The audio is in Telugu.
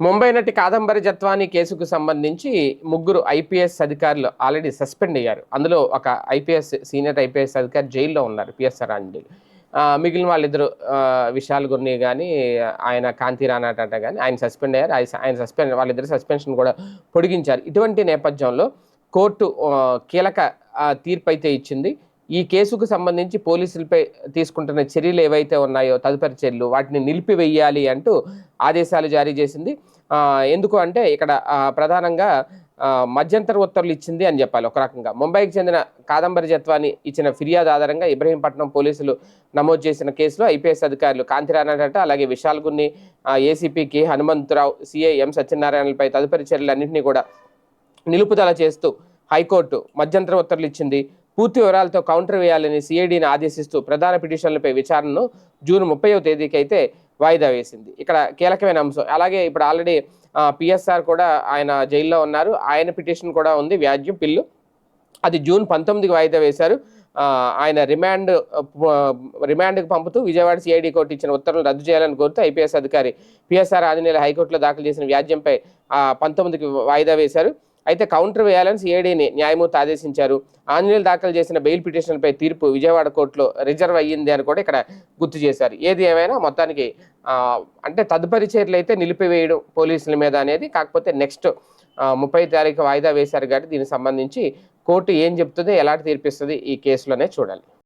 ముంబై నటి కాదంబరి జత్వాని కేసుకు సంబంధించి ముగ్గురు ఐపీఎస్ అధికారులు ఆల్రెడీ సస్పెండ్ అయ్యారు. అందులో ఒక ఐపీఎస్ సీనియర్ ఐపీఎస్ అధికారి జైల్లో ఉన్నారు పిఎస్ఆర్ అండి. మిగిలిన వాళ్ళిద్దరు విశాల్ గుర్ని కానీ ఆయన కాంతి రానాట కానీ ఆయన సస్పెండ్ అయ్యారు. ఆయన- ఆయన సస్పెండ్ వాళ్ళిద్దరు సస్పెన్షన్ కూడా పొడిగించారు. ఇటువంటి నేపథ్యంలో కోర్టు కీలక తీర్పు అయితే ఇచ్చింది. ఈ కేసుకు సంబంధించి పోలీసులపై తీసుకుంటున్న చర్యలు ఏవైతే ఉన్నాయో తదుపరి చర్యలు వాటిని నిలిపివేయాలి అంటూ ఆదేశాలు జారీ చేసింది. ఎందుకు అంటే ఇక్కడ ప్రధానంగా మధ్యంతర ఉత్తర్వులు ఇచ్చింది అని చెప్పాలి ఒక రకంగా. ముంబైకి చెందిన కాదంబరి జత్వాని ఇచ్చిన ఫిర్యాదు ఆధారంగా ఇబ్రహీంపట్నం పోలీసులు నమోదు చేసిన కేసులో ఐపీఎస్ అధికారులు కాంతి అలాగే Vishal Gunni ACP K Hanumantharao CI M సత్యనారాయణలపై తదుపరి చర్యలన్నింటినీ కూడా నిలుపుదల చేస్తూ హైకోర్టు మధ్యంతర ఉత్తర్వులు ఇచ్చింది. పూర్తి వివరాలతో కౌంటర్ వేయాలని సిఐడిని ఆదేశిస్తూ ప్రధాన పిటిషన్లపై విచారణను జూన్ ముప్పైవ తేదీకి అయితే వాయిదా వేసింది. ఇక్కడ కీలకమైన అంశం. అలాగే ఇప్పుడు ఆల్రెడీ పిఎస్ఆర్ కూడా ఆయన జైల్లో ఉన్నారు. ఆయన పిటిషన్ కూడా ఉంది. వ్యాజ్యం పిల్లు. అది జూన్ పంతొమ్మిదికి వాయిదా వేశారు. ఆయన రిమాండ్ రిమాండ్కి పంపుతూ విజయవాడ సిఐడి కోర్టు ఇచ్చిన ఉత్తర్వులు రద్దు చేయాలని కోరుతూ ఐపీఎస్ అధికారి పిఎస్ఆర్ ఆంజనేయులు హైకోర్టులో దాఖలు చేసిన వ్యాజ్యంపై పంతొమ్మిదికి వాయిదా వేశారు. అయితే కౌంటర్ వేయాలని సిఐడిని న్యాయమూర్తి ఆదేశించారు. ఆంజనేయులు దాఖలు చేసిన బెయిల్ పిటిషన్పై తీర్పు విజయవాడ కోర్టులో రిజర్వ్ అయ్యింది అని కూడా ఇక్కడ గుర్తు చేశారు. ఏది ఏమైనా మొత్తానికి అంటే తదుపరి చర్యలు అయితే నిలిపివేయడం పోలీసుల మీద అనేది కాకపోతే నెక్స్ట్ ముప్పై తారీఖు వాయిదా వేశారు కాబట్టి దీనికి సంబంధించి కోర్టు ఏం చెప్తుంది ఎలాంటి తీర్పిస్తుంది ఈ కేసులోనే చూడాలి.